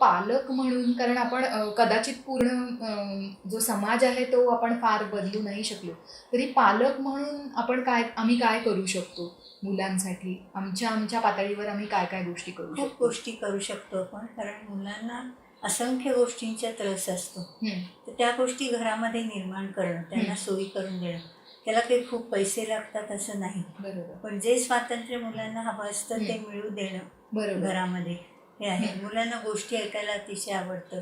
पालक म्हणून कारण आपण कदाचित पूर्ण जो समाज आहे तो आपण फार बदलू नाही शकलो. तरी पालक म्हणून आपण काय आम्ही काय करू शकतो मुलांसाठी? आमच्या आमच्या पातळीवर आम्ही काय काय गोष्टी करू खूप गोष्टी करू शकतो आपण कारण मुलांना असंख्य गोष्टींचा त्रस असतो. तर त्या गोष्टी घरामध्ये निर्माण करणं त्यांना. सोयी करून देणं त्याला काही खूप पैसे लागतात असं नाही. बरोबर. पण जे स्वातंत्र्य मुलांना हवं असतं ते. मिळू देणं बरोबर. घरामध्ये. हे आहे. मुलांना गोष्टी ऐकायला अतिशय आवडतं.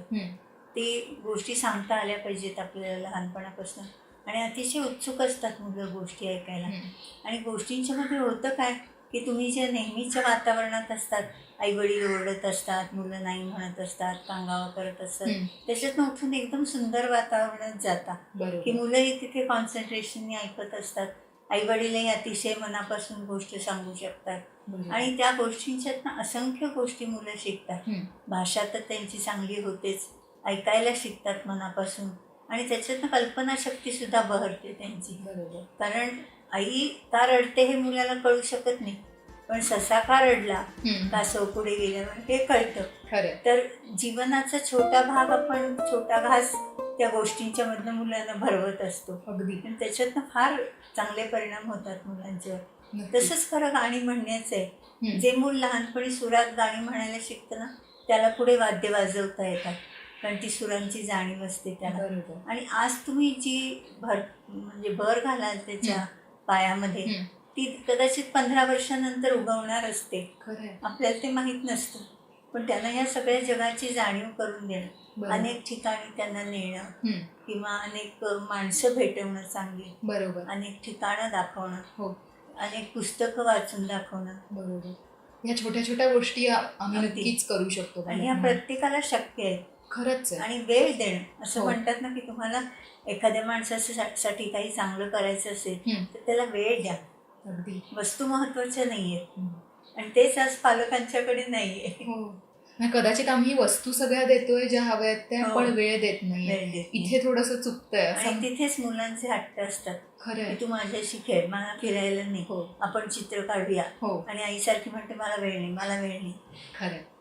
ते गोष्टी सांगता आल्या पाहिजेत आपल्याला लहानपणापासून. आणि अतिशय उत्सुक असतात मुलं गोष्टी ऐकायला. आणि गोष्टींच्या मध्ये होतं काय? की तुम्ही जे नेहमीच्या वातावरणात असतात आई वडील ओरडत असतात मुलं नाही म्हणत असतात कांगावा करत असतात त्याच्यातनं उठून एकदम सुंदर वातावरणात जाता. की मुलंही तिथे कॉन्सन्ट्रेशनने ऐकत असतात. आई वडीलही अतिशय मनापासून गोष्ट सांगू शकतात. आणि त्या गोष्टींच्यातनं असंख्य गोष्टी मुलं शिकतात. भाषा तर त्यांची चांगली होतेच. ऐकायला शिकतात मनापासून. आणि त्याच्यातनं कल्पनाशक्ती सुद्धा बहरते त्यांची. कारण आई का रडते हे मुलाला कळू शकत नाही. पण ससा का रडला का सो पुढे गेल्यावर हे कळतं. तर जीवनाचा छोटा भाग आपण छोटा घास त्या गोष्टींच्या मधनं मुलांना भरवत असतो. अगदी. आणि त्याच्यातनं फार चांगले परिणाम होतात मुलांच्यावर. तसंच खरं गाणी म्हणण्याचं आहे. जे मूल लहानपणी सुरात गाणी म्हणायला शिकतं ना त्याला पुढे वाद्य वाजवता येतात. कारण ती सुरांची जाणीव असते त्याला. आणि आज तुम्ही जी भर म्हणजे भर घालाल त्याच्या पायामध्ये ती कदाचित पंधरा वर्षानंतर उगवणार असते. आपल्याला ते माहीत नसतं. पण त्यांना या सगळ्या जगाची जाणीव करून देणं. अनेक ठिकाणी त्यांना नेणं किंवा अनेक माणसं भेटवणं चांगली. बरोबर. अनेक ठिकाणं दाखवणं. हो. अनेक पुस्तकं वाचून दाखवणं. बरोबर. या छोट्या छोट्या गोष्टी आम्ही. नक्कीच करू शकतो आणि ह्या प्रत्येकाला शक्य आहे. खरंच आणि वेळ देणं. असं हो. म्हणतात ना की तुम्हाला एखाद्या माणसासाठी काही चांगलं करायचं असेल तर त्याला वेळ द्या. अगदी. वस्तू महत्त्वाच्या नाहीये. आणि तेच आज पालकांच्याकडे नाहीये. हो. नाही, कदाचित आम्ही वस्तू सगळ्या देतोय ज्या हव्या आहेत त्या हो. पण वेळ देत नाही. इथे थोडस चुकतंय तिथेच मुलांचे हट्ट असतात. खरं तू माझ्याशी खेळ मला फिरायला नाही. हो. आपण चित्र काढूया. हो. आणि आईसारखी म्हणते मला वेळ नाही मला वेळ नाही. खरं.